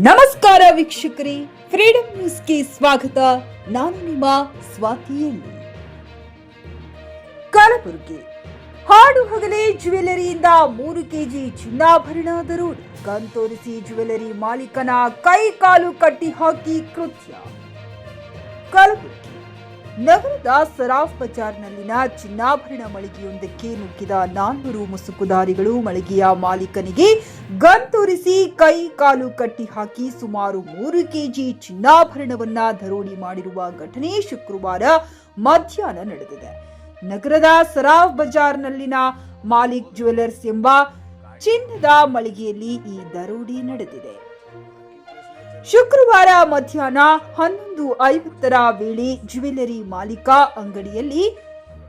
ನಮಸ್ಕಾರ ವೀಕ್ಷಕರೇ. ಫ್ರೀಡಂ ನ್ಯೂಸ್ಗೆ ಸ್ವಾಗತ. ನಾನು ನಿಮ್ಮ ಸ್ವಾತಿಯಲ್ಲಿ ಕಲಬುರಗಿ. ಹಾಡು ಹಗಲೇ ಜ್ಯುವೆಲರಿಯಿಂದ ಮೂರು ಕೆಜಿ ಚಿನ್ನಾಭರಣ ದರೋಡೆ ಗನ್ ತೋರಿಸಿ ಜ್ಯುವೆಲರಿ ಮಾಲೀಕನ ಕೈ ಕಾಲು ಕಟ್ಟಿ ಹಾಕಿ ಕೃತ್ಯ. ಕಲಬುರಗಿ. ನಗರದ ಸರಾಫ್ ಬಜಾರ್ನಲ್ಲಿನ ಚಿನ್ನಾಭರಣ ಮಳಿಗೆಯೊಂದಕ್ಕೆ ನುಗ್ಗಿದ ನಾಲ್ವರು ಮುಸುಕುದಾರಿಗಳು ಮಳಿಗೆಯ ಮಾಲೀಕನಿಗೆ ಗನ್ ತೋರಿಸಿ ಕೈ ಕಾಲು ಕಟ್ಟಿ ಹಾಕಿ ಸುಮಾರು ಮೂರು ಕೆಜಿ ಚಿನ್ನಾಭರಣವನ್ನ ದರೋಡಿ ಮಾಡಿರುವ ಘಟನೆ ಶುಕ್ರವಾರ ಮಧ್ಯಾಹ್ನ ನಡೆದಿದೆ. ನಗರದ ಸರಾಫ್ ಬಜಾರ್ನಲ್ಲಿನ ಮಾಲಿಕ್ ಜ್ಯುವೆಲರ್ಸ್ ಎಂಬ ಚಿನ್ನದ ಮಳಿಗೆಯಲ್ಲಿ ಈ ದರೋಡಿ ನಡೆದಿದೆ. ಶುಕ್ರವಾರ ಮಧ್ಯಾಹ್ನ ಹನ್ನೊಂದು ಐವತ್ತರ ವೇಳೆ ಜ್ಯುವೆಲ್ಲರಿ ಮಾಲೀಕ ಅಂಗಡಿಯಲ್ಲಿ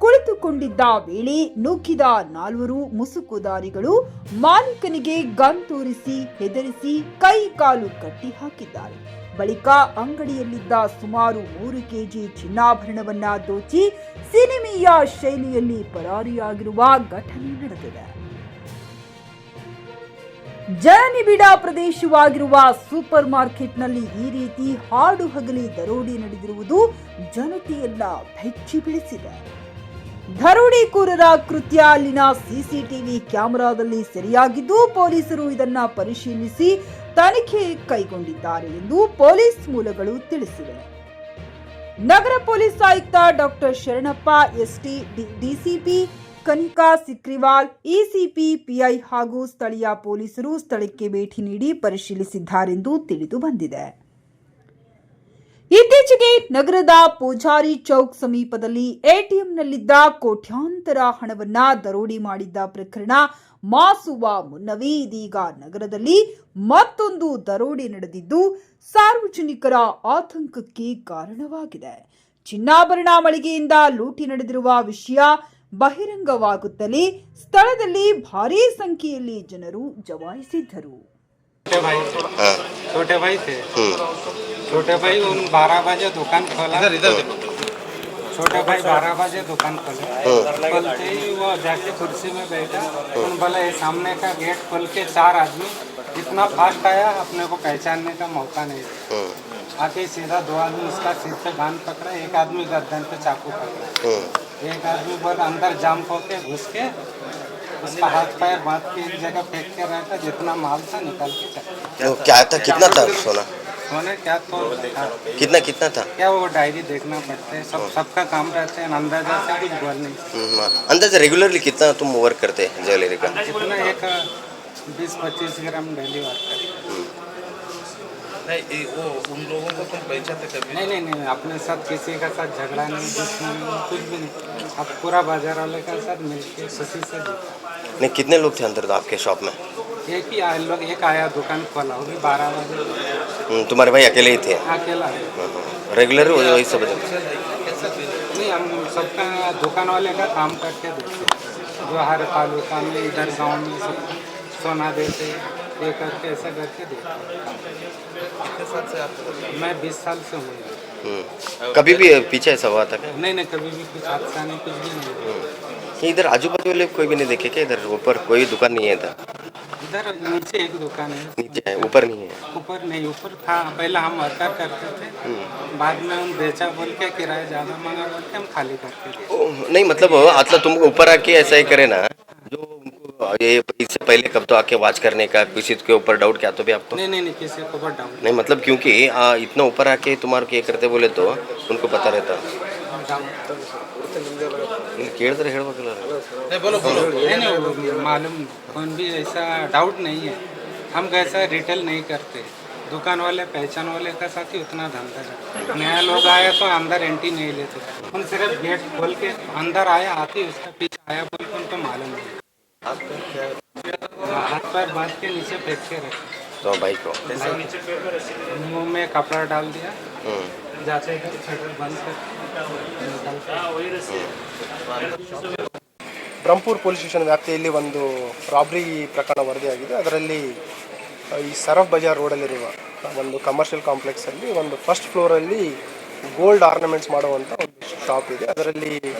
ಕುಳಿತುಕೊಂಡಿದ್ದ ವೇಳೆ ನುಗ್ಗಿದ ನಾಲ್ವರು ಮುಸುಕುದಾರಿಗಳು ಮಾಲೀಕನಿಗೆ ಗನ್ ತೋರಿಸಿ ಹೆದರಿಸಿ ಕೈ ಕಾಲು ಕಟ್ಟಿ ಹಾಕಿದ್ದಾರೆ. ಬಳಿಕ ಅಂಗಡಿಯಲ್ಲಿದ್ದ ಸುಮಾರು ಮೂರು ಕೆಜಿ ಚಿನ್ನಾಭರಣವನ್ನ ದೋಚಿ ಸಿನಿಮೀಯ ಶೈಲಿಯಲ್ಲಿ ಪರಾರಿಯಾಗಿರುವ ಘಟನೆ ನಡೆದಿದೆ. ಜನನಿಬಿಡ ಪ್ರದೇಶವಾಗಿರುವ ಸೂಪರ್ ಮಾರ್ಕೆಟ್ನಲ್ಲಿ ಈ ರೀತಿ ಹಾಡು ಹಗಲಿ ದರೋಡಿ ನಡೆದಿರುವುದು ಜನತೆಯೆಲ್ಲ ಬೆಚ್ಚಿ ಬೀಳಿಸಿದೆ. ದರೋಡಿಕೋರರ ಕೃತ್ಯ ಅಲ್ಲಿನ ಸಿಸಿಟಿವಿ ಕ್ಯಾಮೆರಾದಲ್ಲಿ ಸೆರೆಯಾಗಿದ್ದು ಪೊಲೀಸರು ಇದನ್ನ ಪರಿಶೀಲಿಸಿ ತನಿಖೆ ಕೈಗೊಂಡಿದ್ದಾರೆ ಎಂದು ಪೊಲೀಸ್ ಮೂಲಗಳು ತಿಳಿಸಿವೆ. ನಗರ ಪೊಲೀಸ್ ಆಯುಕ್ತ doctor Sharanappa, ST DCP Kanika Sikriwal, ECP, PI ಹಾಗೂ ಸ್ಥಳೀಯ ಪೊಲೀಸರು ಸ್ಥಳಕ್ಕೆ ಭೇಟಿ ನೀಡಿ ಪರಿಶೀಲಿಸಿದ್ದಾರೆಂದು ತಿಳಿದು ಬಂದಿದೆ. ಇತ್ತೀಚೆಗೆ ನಗರದ ಪೂಜಾರಿ ಚೌಕ್ ಸಮೀಪದಲ್ಲಿ ಎಟಿಎಂನಲ್ಲಿದ್ದ ಕೋಟ್ಯಾಂತರ ಹಣವನ್ನ ದರೋಡಿ ಮಾಡಿದ್ದ ಪ್ರಕರಣ ಮಾಸುವ ಮುನ್ನವೇ ಇದೀಗ ನಗರದಲ್ಲಿ ಮತ್ತೊಂದು ದರೋಡೆ ನಡೆದಿದ್ದು, ಸಾರ್ವಜನಿಕರ ಆತಂಕಕ್ಕೆ ಕಾರಣವಾಗಿದೆ. ಚಿನ್ನಾಭರಣ ಮಳಿಗೆಯಿಂದ ಲೂಟಿ ನಡೆದಿರುವ ವಿಷಯ ಬಹಿರಂಗವಾಗುತ್ತಲೇ ಸ್ಥಳದಲ್ಲಿ ಭಾರೀ ಸಂಖ್ಯೆಯಲ್ಲಿ ಜನರು ಜಮಾಯಿಸಿದ್ದರು छोटे भाई हाँ छोटे भाई थे हम्म, छोटे भाई उन बारह बजे दुकान खोला इधर इधर छोटे भाई बारह बजे दुकान खोले खोलते ही वो जाके कुर्सी में बैठा उन बोला ये सामने का गेट खोल के चार आदमी इतना फास्ट आया अपने को पहचानने का मौका नहीं दिया हम्म, आके सीधा दो आदमी उसका सिर पे बांध पकड़ा एक आदमी गर्दन पे चाकू पकड़ा हम्म, एक आदमी बोल अंदर जाम होके घुस के उसका हाथ पैर बाँध के एक जगह फेंक के रहता जितना माल था निकल के चला वो क्या था? कितना था सोना? सोने क्या तो था? कितना कितना था? क्या वो डायरी देखना पड़ता है? सब सबका काम रहते हैं अंदाज़ा से कुछ बोल नहीं। हम्म, अंदाज़ा रेगुलरली कितना तुम वर्क करते हैं ज्वेलरी का? इतना एक बीस पच्चीस ग्राम डेली वर्क करते हैं। नहीं वो उन लोगों को तुम पहचानते कभी नहीं नहीं नहीं अपने साथ किसी का साथ झगड़ा नहीं दुश्मन कुछ भी नहीं। अब पूरा बाज़ार वाले का साथ मिलके खुशी से नहीं कितने लोग थे अंदर तो आपके शॉप में? एक ही आए लोग एक आया दुकान खोला होगी बारह बजे। हम्म, तुम्हारे भाई अकेले ही थे? अकेला रेगुलर वही सब नहीं हम सबका दुकान वाले का काम करके देते हैं। जो हर तालुका में इधर गाँव में सब सोना देते ये करके ऐसा करके हैं। मैं बीस साल से हूँ। हम्म, कभी भी पीछे ऐसा हुआ था नहीं नहीं कभी भी कुछ हादसा नहीं कुछ भी नहीं। इधर आजू बाजू वाले कोई भी नहीं देखे क्या इधर? ऊपर कोई दुकान नहीं है इधर? इधर नीचे एक दुकान है। नीचे है ऊपर नहीं है? ऊपर नहीं ऊपर था। पहले हम वर्कर करते थे। बाद में उन बेचा बोल के किराया ज़्यादा मांगा बोल के हम खाली करते थे। ओ, नहीं मतलब मतलब तुम ऊपर आके ऐसा ही करे ना? ये इससे पहले कब तो आके वाच करने का किसी के ऊपर डाउट क्या तो भी आपको नहीं नहीं नहीं किसी को बहुत डाउन नहीं मतलब क्योंकि आ, इतना ऊपर आके तुम्हारे को ये करते बोले तो उनको पता रहता ಇಲ್ಲಿ ಕೇಳಿದ್ರೆ ಹೇಳ್ಬೇಕಲ್ಲ नहीं बोलो बोलो नहीं नहीं वो मालूम कौन भी ऐसा डाउट नहीं है हम कैसा रिटेल नहीं करते दुकान वाले पहचान वाले का साथ ही उतना धंधा है नया लोग आया तो अंदर एंट्री नहीं लेते हम सिर्फ गेट खोल के अंदर आया आते ही उसका पीछे आया बोल के उनको मालूम नहीं हाथ पैर बांध के नीचे फेंक के रखे तो भाई को मुंह में कपड़ा डाल दिया हम्म, जाते इधर शटर बंद कर निकल के ಬ್ರಹ್ಮಪುರ್ ಪೊಲೀಸ್ ಸ್ಟೇಷನ್ ವ್ಯಾಪ್ತಿಯಲ್ಲಿ ಒಂದು ರಾಬ್ರಿ ಪ್ರಕರಣ ವರದಿಯಾಗಿದೆ ಅದರಲ್ಲಿ ಆ, ಈ ಸರಫ್ ಬಜಾರ್ ರೋಡಲ್ಲಿರುವ ಒಂದು ಕಮರ್ಷಿಯಲ್ ಕಾಂಪ್ಲೆಕ್ಸಲ್ಲಿ ಒಂದು ಫಸ್ಟ್ ಫ್ಲೋರಲ್ಲಿ ಗೋಲ್ಡ್ ಆರ್ನಮೆಂಟ್ಸ್ ಮಾಡುವಂಥ ಒಂದು ಶಾಪ್ ಇದೆ ಅದರಲ್ಲಿ ಆ,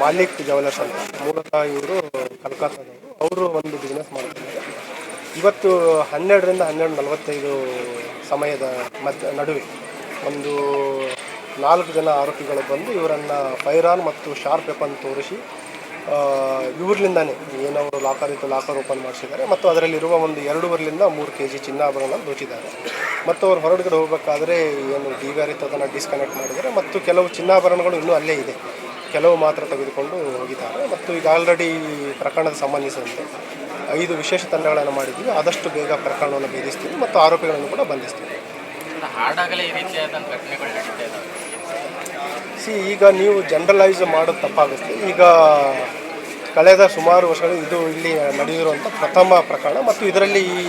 ಮಾಲಿಕ್ ಜವಲರ್ಸ್ ಅಂತ ಮೂಲತಃ ಇವರು ಕಲ್ಕತ್ತಾದವರು. ಅವರು ಒಂದು ಬಿಸ್ನೆಸ್ ಮಾಡ್ತಿದ್ದಾರೆ. ಇವತ್ತು ಹನ್ನೆರಡರಿಂದ ಹನ್ನೆರಡು ನಲವತ್ತೈದು ಸಮಯದ ಮಧ್ಯ ನಡುವೆ ಒಂದು ನಾಲ್ಕು ಜನ ಆರೋಪಿಗಳು ಬಂದು ಇವರನ್ನು ಫೈರಾನ್ ಮತ್ತು ಶಾರ್ಪ್ ವೆಪನ್ ತೋರಿಸಿ ಆ, ಏನೋ ಲಾಕರ್ ಇತ್ತು ಲಾಕರ್ ಓಪನ್ ಮಾಡಿಸಿದ್ದಾರೆ. ಮತ್ತು ಅದರಲ್ಲಿರುವ ಒಂದು ಎರಡೂವರೆಲಿಂದ ಮೂರು ಕೆ ಜಿ ಚಿನ್ನಾಭರಣ ದೋಚಿದ್ದಾರೆ. ಮತ್ತು ಅವರು ಹೊರಗಡೆ ಹೋಗಬೇಕಾದ್ರೆ ಏನು ಡಿ ವಿ ಇತ್ತು ಅದನ್ನು ಡಿಸ್ಕನೆಕ್ಟ್ ಮಾಡಿದ್ದಾರೆ. ಮತ್ತು ಕೆಲವು ಚಿನ್ನಾಭರಣಗಳು ಇನ್ನೂ ಅಲ್ಲೇ ಇದೆ. ಕೆಲವು ಮಾತ್ರ ತೆಗೆದುಕೊಂಡು ಹೋಗಿದ್ದಾರೆ. ಮತ್ತು ಈಗ ಆಲ್ರೆಡಿ ಪ್ರಕರಣದ ಸಂಬಂಧಿಸಿದಂತೆ ಐದು ವಿಶೇಷ ತಂಡಗಳನ್ನು ಮಾಡಿದ್ದೀವಿ. ಆದಷ್ಟು ಬೇಗ ಪ್ರಕರಣವನ್ನು ಭೇದಿಸ್ತೀವಿ ಮತ್ತು ಆರೋಪಿಗಳನ್ನು ಕೂಡ ಬಂಧಿಸ್ತೀವಿ. ಹಾಡಾಗಲೇ ಈ ರೀತಿಯಾದಂಥ ಘಟನೆಗಳು ನಡೀತಾ ಇದ್ದಾವೆ ಸಿ ಈಗ ನೀವು ಜನರಲೈಸ್ ಮಾಡೋದು ತಪ್ಪಾಗುತ್ತೆ. ಈಗ ಕಳೆದ ಸುಮಾರು ವರ್ಷಗಳು ಇದು ಇಲ್ಲಿ ನಡೆದಿರುವಂಥ ಪ್ರಥಮ ಪ್ರಕರಣ ಮತ್ತು ಇದರಲ್ಲಿ ಈ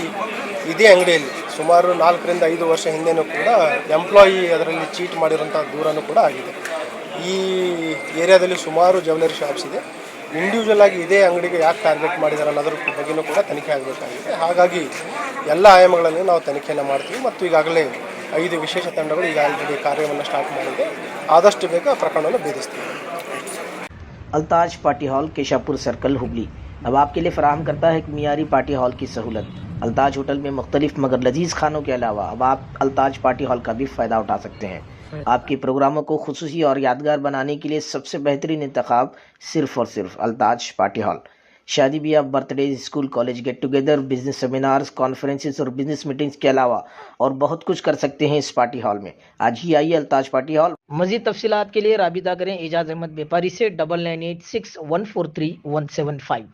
ಇದೇ ಅಂಗಡಿಯಲ್ಲಿ ಸುಮಾರು ನಾಲ್ಕರಿಂದ ಐದು ವರ್ಷ ಹಿಂದೆನೂ ಕೂಡ ಎಂಪ್ಲಾಯಿ ಅದರಲ್ಲಿ ಚೀಟ್ ಮಾಡಿರುವಂಥ ದೂರನೂ ಕೂಡ ಆಗಿದೆ. ಈ ಏರಿಯಾದಲ್ಲಿ ಸುಮಾರು ಜ್ಯುವೆಲರಿ ಶಾಪ್ಸ್ ಇದೆ ಇಂಡಿವಿಜುವಲ್ ಆಗಿ ಇದೇ ಅಂಗಡಿಗೆ ಯಾಕೆ ಟಾರ್ಗೆಟ್ ಮಾಡಿದ್ದಾರೆ ಅನ್ನೋದ್ರ ಬಗ್ಗೆನೂ ಕೂಡ ತನಿಖೆ ಆಗಬೇಕಾಗಿದೆ ಹಾಗಾಗಿ ಎಲ್ಲ ಆಯಾಮಗಳನ್ನು ನಾವು ತನಿಖೆಯನ್ನು ಮಾಡ್ತೀವಿ ಮತ್ತು ಈಗಾಗಲೇ ಐದು ವಿಶೇಷ ತಂಡಗಳು ಈಗ ಆಲ್ರೆಡಿ ಕಾರ್ಯವನ್ನು ಸ್ಟಾರ್ಟ್ ಮಾಡಿದೆ ಆದಷ್ಟು ಬೇಗ ಪ್ರಕರಣವನ್ನು ಭೇದಿಸ್ತೀವಿ Altaj party hall Keshapur circle Hubli अब आपके लिए फराहम करता है एक मियारी पार्टी हॉल की सहूलत अल्ताज होटल में मुख्तलिफ मगर लजीज खानों के अलावा अब आप अल्ताज पार्टी हॉल का भी फ़ायदा उठा सकते हैं आपके प्रोग्रामों को खसूसी और यादगार बनाने के लिए सबसे बेहतरीन इंतखब सिर्फ़ और सिर्फ़ अल्ताज पार्टी हॉल। शादी ब्याह birthday school college get together business seminars conferences और बिज़नेस मीटिंग्स के अलावा और बहुत कुछ कर सकते हैं इस पार्टी हॉल में। आज ही आइए अल्ताज पार्टी हॉल। मजीद तफसीलात के लिए राबिता करें एजाज अहमद व्यापारी से double nine eight six one four three one seven five.